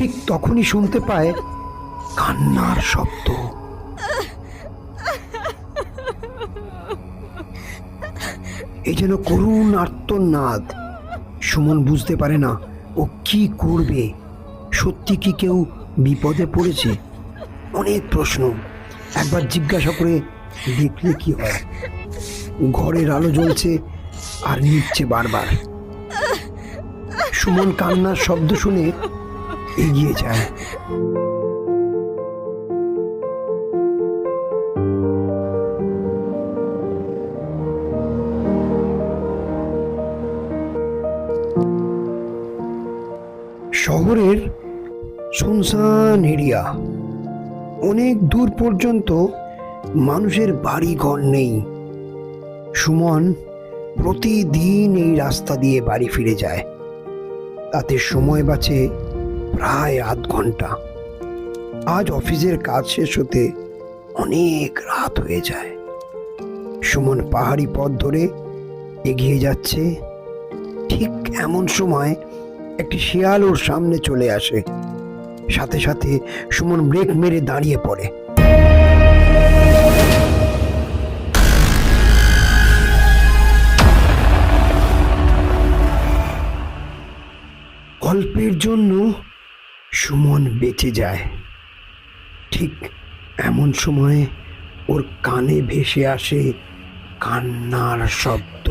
ঠিক তখনই শুনতে পায় কান্নার শব্দ। এই যেন করুণ আর্তনাদ। সুমন বুঝতে পারে না, ও কি করবে? সত্যি কি কেউ বিপদে পড়েছে? অনেক প্রশ্ন। একবার জিজ্ঞাসা করে দেখলে কি হয়। ঘরের আলো জ্বলছে আর নিচ্ছে বারবার। সুমন কান্নার শব্দ শুনে এগিয়ে যায়। শহরের শুনশান এরিয়া। অনেক দূর পর্যন্ত মানুষের বাড়ি ঘর নেই। সুমন প্রতিদিন এই রাস্তা দিয়ে বাড়ি ফিরে যায়। তাতে সময় বাঁচে প্রায় আধ ঘণ্টা। আজ অফিসের কাজ শেষ হতে অনেক রাত হয়ে যায়। সুমন পাহাড়ি পথ ধরে এগিয়ে যাচ্ছে। ঠিক এমন সময় একটি শিয়াল ওর সামনে চলে আসে। সাথে সাথে সুমন ব্রেক মেরে দাঁড়িয়ে পড়ে। অল্পের জন্য সুমন বেঁচে যায়। ঠিক এমন সময়ে ওর কানে ভেসে আসে কান্নার শব্দ।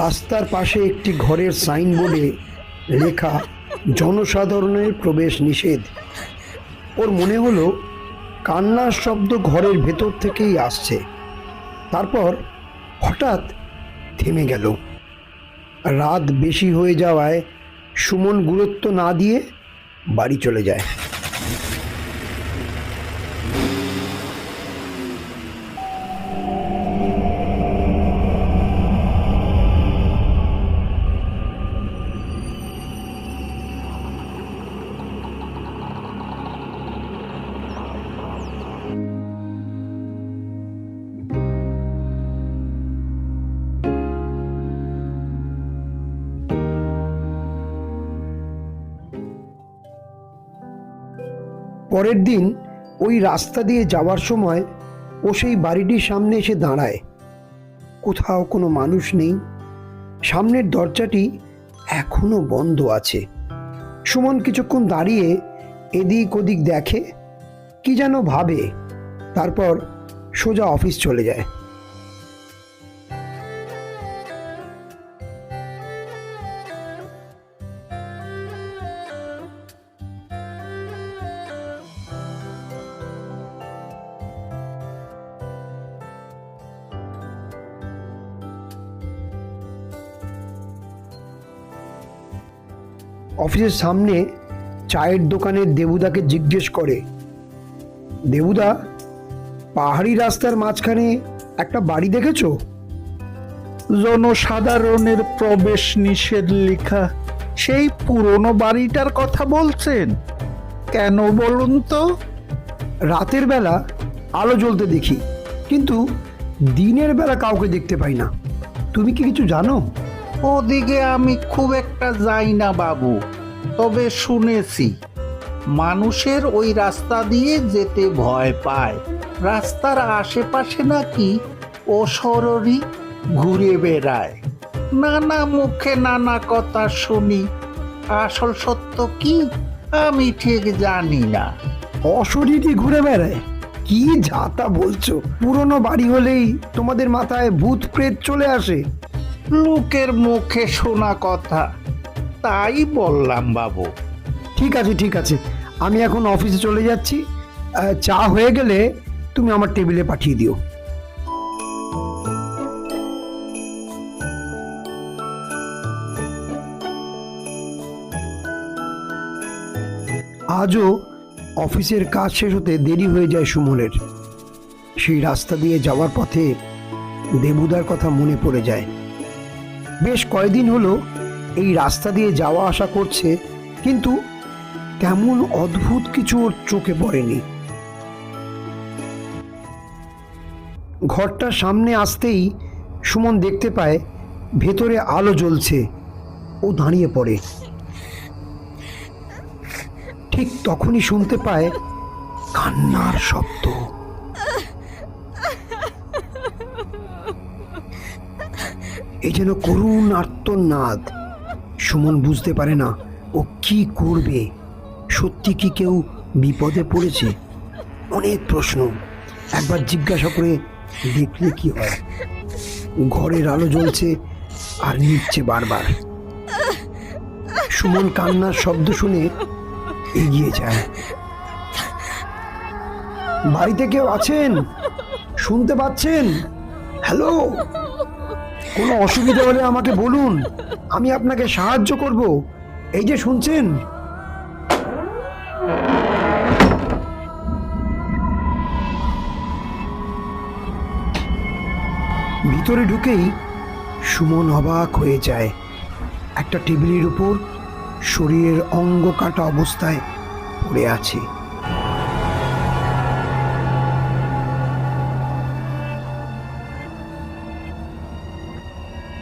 রাস্তার পাশে একটি ঘরের সাইনবোর্ডে লেখা, জনসাধারণের প্রবেশ নিষেধ। ওর মনে হলো কান্নার শব্দ ঘরের ভেতর থেকেই আসছে। তারপর হঠাৎ থেমে গেল। রাত বেশি হয়ে যাওয়ায় সুমন গুরুত্ব না দিয়ে বাড়ি চলে যায়। পরের দিন ওই রাস্তা দিয়ে যাওয়ার সময় ও সেই বাড়িটির সামনে এসে দাঁড়ায়। কোথাও কোনো মানুষ নেই। সামনের দরজাটি এখনও বন্ধ আছে। সুমন কিছুক্ষণ দাঁড়িয়ে এদিক ওদিক দেখে, কি যেন ভাবে, তারপর সোজা অফিস চলে যায়। অফিসের সামনে চায়ের দোকানের দেবুদাকে জিজ্ঞেস করে দেবুদা পাহাড়ি রাস্তার মাঝখানে একটা বাড়ি দেখেছ? জনসাধারণের প্রবেশ নিষেধ লেখা সেই পুরনো বাড়িটার কথা বলছেন? কেন বলুন তো? রাতের বেলা আলো জ্বলতে দেখি কিন্তু দিনের বেলা কাউকে দেখতে পাই না। তুমি কি কিছু জানো? ওদিকে আমি খুব একটা যাই না, বাবু। তবে শুনেছি, মানুষের ওই রাস্তা দিয়ে যেতে ভয় পায়। রাস্তার আশেপাশে নাকি অশররি ঘুরে বেড়ায়। নানা মুখে নানা কথা শুনি, আসল সত্য কি আমি ঠিক জানি না। অশরীরই ঘুরে বেড়ায়? কি যাতা বলছো? পুরনো বাড়ি হলেই তোমাদের মাথায় ভূত প্রেত চলে আসে। লোকের মুখে শোনা কথা। তাই বললাম বাবু। ঠিক আছে ঠিক আছে। আমি এখন অফিসে চলে যাচ্ছি। আহ, চা হয়ে গেলে তুমি আমার টেবিলে পাঠিয়ে দিও। আজও অফিসের কাজ শেষ হতে দেরি হয়ে যায় সুমনের। সেই রাস্তা দিয়ে যাওয়ার পথে দেবুদার কথা মনে পড়ে যায়। বেশ কয়দিন হলো এই রাস্তা দিয়ে যাওয়া আসা করছে, কিন্তু তেমন অদ্ভুত কিছু ওর চোখে পড়েনি। ঘরটার সামনে আসতেই সুমন দেখতে পায় ভেতরে আলো জ্বলছে, ও দাঁড়িয়ে পড়ে। ঠিক তখনই শুনতে পায় কান্নার শব্দ। যেন করুণ আর্তনাদ। সুমন বুঝতে পারে না ও কি করবে। সত্যি কি কেউ বিপদে পড়েছে? অনেক প্রশ্ন। একবার জিজ্ঞাসা করে দেখলে কি হয়। ঘরের আলো জ্বলছে আর নিচ্ছে বারবার। সুমন কান্নার শব্দ শুনে এগিয়ে যায়। বাড়িতে কেউ আছেন? শুনতে পাচ্ছেন? হ্যালো? কোনো অসুবিধা হলে আমাকে বলুন। আমি আপনাকে সাহায্য করব। এই যে শুনছেন? ভিতরে ঢুকেই সুমন অবাক হয়ে যায়। একটা টেবিলের উপর শরীরের অঙ্গ কাটা অবস্থায় পড়ে আছে।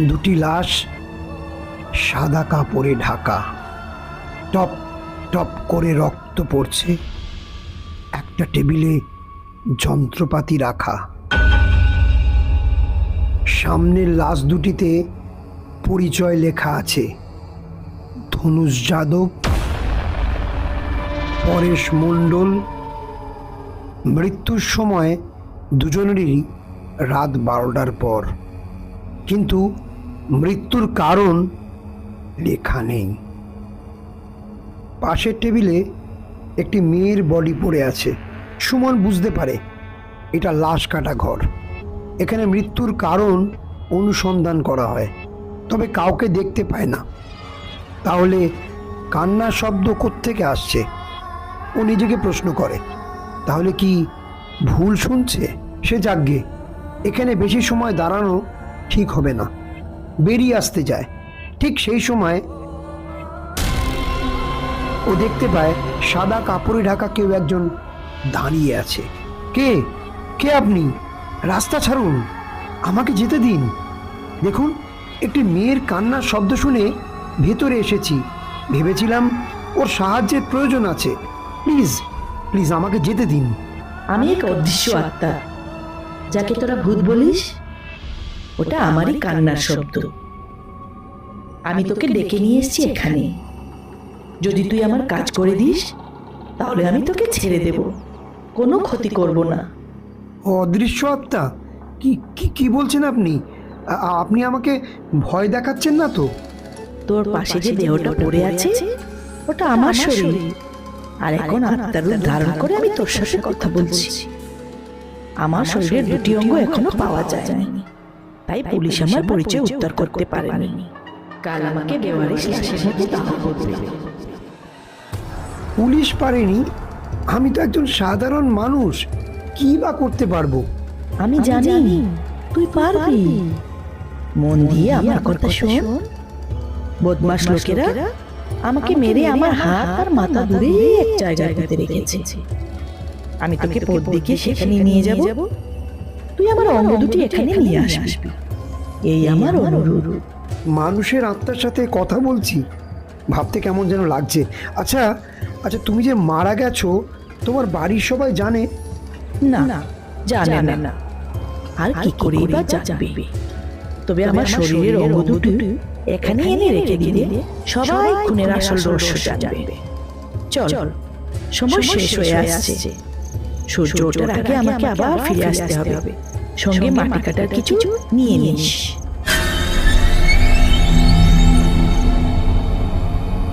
দুটি লাশ সাদা কাপড়ে ঢাকা। টপ টপ করে রক্ত পড়ছে। একটা টেবিলে যন্ত্রপাতি রাখা। সামনের লাশ দুটিতে পরিচয় লেখা আছে। ধনুষ যাদব, পরেশ মণ্ডল। মৃত্যুর সময় দুজনেরই রাত বারোটার পর। কিন্তু মৃত্যুর কারণ লেখা নেই। পাশের টেবিলে একটি মেয়ের বডি পড়ে আছে। সুমন বুঝতে পারে এটা লাশ কাটা ঘর। এখানে মৃত্যুর কারণ অনুসন্ধান করা হয়, তবে কাউকে দেখতে পায় না। তাহলে কান্নার শব্দ কোত্থেকে আসছে? ও নিজেকে প্রশ্ন করে, তাহলে কি ভুল শুনছে? সে যাগ্গে এখানে বেশি সময় দাঁড়ানো ঠিক হবে না। বেরিয়ে আসতে যায়। ঠিক সেই সময় ও দেখতে পায় সাদা কাপড়ে ঢাকা কেউ একজন দাঁড়িয়ে আছে। কে? কে আপনি? রাস্তা ছাড়ুন। আমাকে যেতে দিন। দেখুন, একটি মেয়ের কান্নার শব্দ শুনে ভেতরে এসেছি। ভেবেছিলাম ওর সাহায্যের প্রয়োজন আছে। প্লিজ প্লিজ আমাকে যেতে দিন। আমি এক অদৃশ্য আত্মা। যাকে তোরা ভূত বলিস? ওটা আমারই কান্নার শব্দ। আমি তোকে ডেকে নিয়ে এসেছি এখানে। যদি তুই আমার কাজ করে দিস তাহলে আমি তোকে ছেড়ে দেব। কোনো ক্ষতি করব না। অদৃশ্য আত্মা? কি কি কি বলছেন আপনি? আপনি আমাকে ভয় দেখাচ্ছেন না তো? তোর পাশে যে দেহটা পড়ে আছে ওটা আমার শরীর। আর এখন আত্মার রূপ ধারণ করে আমি তোর সাথে কথা বলছি। আমার শরীরের দুটি অঙ্গ এখনও পাওয়া যায় যায়নি। তাই পুলিশ আমার পরিচয় উত্তর করতে পারেনি। কাল আমাকে বেওয়ারিশ লাশের মধ্যে দাহ করবে পুলিশ পারেনি। আমি তো একজন সাধারণ মানুষ। কি বা করতে পারব? আমি জানি। তুই পারবি। মন দিয়ে আমার কথা শোন। বদমাস লোকেরা আমাকে মেরে আমার হাত আর মাথা দূরে এক জায়গায় রেখেছে। আমি তোকে পথ দেখিয়ে সেখানে নিয়ে যাব। তুই আমার অঙ্গ দুটি এখানে নিয়ে আসবি। এই আমার অনুরোধ। মানুষের আত্মার সাথে কথা বলছি। ভাবতে কেমন যেন লাগছে। আচ্ছা আচ্ছা তুমি যে মারা গেছো তোমার বাড়ির সবাই জানে? না জানে না। আর কি করে বা জানবে? তবে আমার শরীরের অঙ্গ দুটি এখানে এনে রেখে দিলে সবাই খুনের আসল রহস্য জানবে। চল সময় শেষ হয়ে আসছে। সূর্য ওঠার আগে আমাকে আবার ফিরে আসতে হবে। সঙ্গে মাটি কাটার কিছু নিয়ে নিস।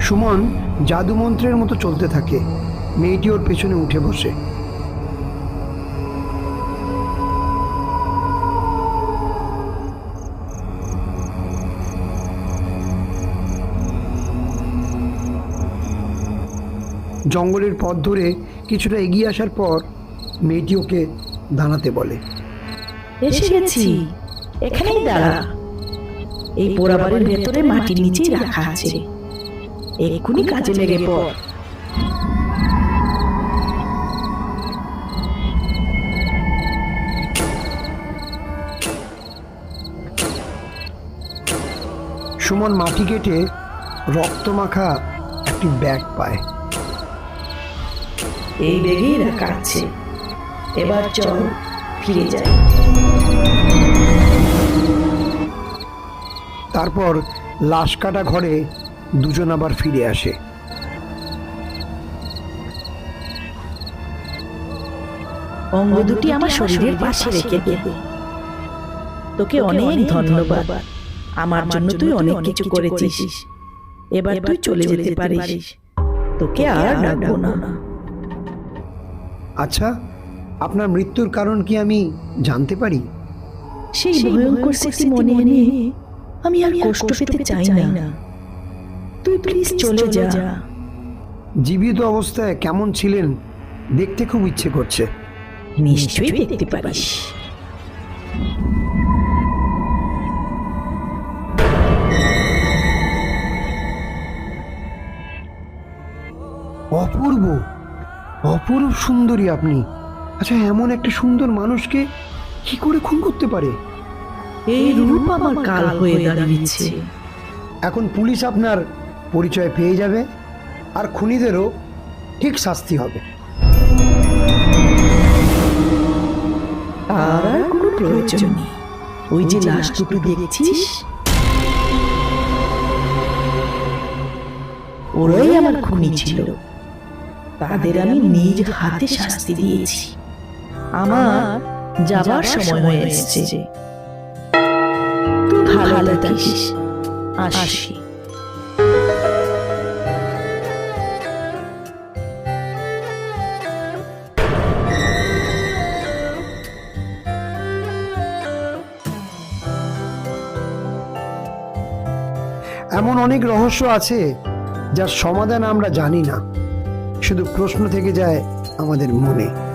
সুমন জাদুমন্ত্রের মতো চলতে থাকে। মেয়েটি ওর পেছনে উঠে বসে। জঙ্গলের পথ ধরে কিছুটা এগিয়ে আসার পর মেয়েটি ওকে দাঁড়াতে বলে। এসে গেছি। এখানেই দাঁড়া। এই পোড়াবাড়ির ভেতরে মাটির নিচেই রাখা আছে। এক্ষুনি কাজে লেগে পড়। সুমন মাটি কেটে রক্তমাখা একটি ব্যাগ পায়। এই ব্যাগেই রাখা আছে। এবার চল ফিরে যায় তারপর লাশ কাটা ঘরে দুজন আবার ফিরে আসে। অঙ্গ দুটি আমার শরীরের পাশে রেখে দে। তোকে অনেক ধন্যবাদ। আমার জন্য তুই অনেক কিছু করেছিস। এবার তুই চলে যেতে পারিস। তোকে আর ডাকবো না। আচ্ছা আপনার মৃত্যুর কারণ কি আমি জানতে পারি? সেই ভয়ঙ্কর স্মৃতি মনে এনে আমি আর কষ্ট পেতে চাই না। তুই প্লিজ চলে যা। জীবিত অবস্থায় কেমন ছিলেন দেখতে খুব ইচ্ছে করছে। নিশ্চয়ই দেখতে পারিস। অপূর্ব অপূর্ব সুন্দরী আপনি। আচ্ছা এমন একটা সুন্দর মানুষকে কি করে খুন করতে পারে? এই রূপ আমার কাল হয়ে দাঁড়িয়েছে। এখন পুলিশ আপনার পরিচয় পেয়ে যাবে আর খুনিদেরও ঠিক শাস্তি হবে। আর আর কোনো প্রয়োজন নেই। ওই যে লাশ দুটো দেখছিস? ওরাই আমার খুনি ছিল। তাদের আমি নিজ হাতে শাস্তি দিয়েছি। আমার যাবার সময় হয়ে এসেছে। ভালো থাকিস। আসি। এমন অনেক রহস্য আছে যার সমাধান আমরা জানি না। শুধু প্রশ্ন থেকে যায় আমাদের মনে।